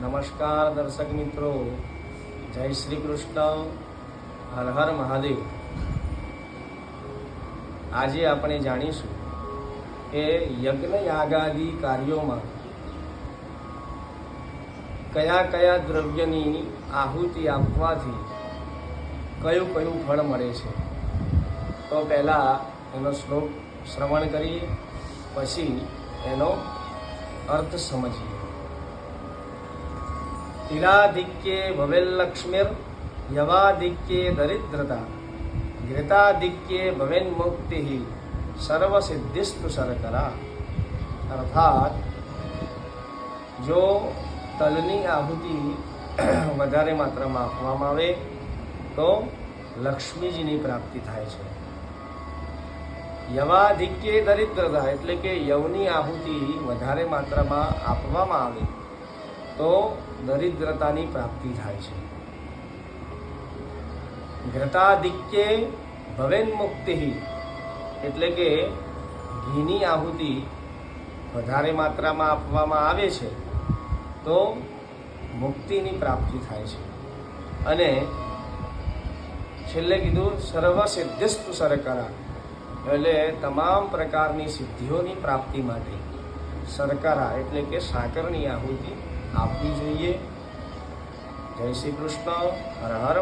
નમસ્કાર દર્શક મિત્રો. જય શ્રી કૃષ્ણ. હર હર મહાદેવ. આજે આપણે જાણીશું કે યજ્ઞયાગાદી કાર્યોમાં કયા કયા દ્રવ્યની આહુતિ આપવાથી કયું કયું ફળ મળે છે. તો પહેલાં એનો શ્લોક શ્રવણ કરીએ, પછી એનો અર્થ સમજીએ. તિરાધિક્યે ભવેલ્લક્ષ્મીર યવાધિક્યે દરિદ્રતા ઘૃતાધિક્યે ભવેન મુક્તિ સર્વસિદ્ધિસ્તુ શરકરા અર્થાત જો તલની આહુતિ વધારે માત્રામાં આપવામાં આવે, તો લક્ષ્મીજીની પ્રાપ્તિ થાય છે. યવાધિક્યે દરિદ્રતા, એટલે કે યવની આહુતિ વધારે માત્રામાં આપવામાં આવે તો દરિદ્રતાની પ્રાપ્તિ થાય છે. ઘ્રતાધિક્ય ભવેન મુક્તિ એટલે કે ઘીની આહુતિ વધારે માત્રામાં આપવામાં આવે છે, તો મુક્તિની પ્રાપ્તિ થાય છે. અને છેલ્લે કીધું સર્વ સિદ્ધિસ્તુ સરકરા, એટલે તમામ પ્રકારની સિદ્ધિઓની પ્રાપ્તિ માટે સરકારા એટલે કે સાકરની આહુતિ આપવી જોઈએ. જય શ્રી કૃષ્ણ. હર હર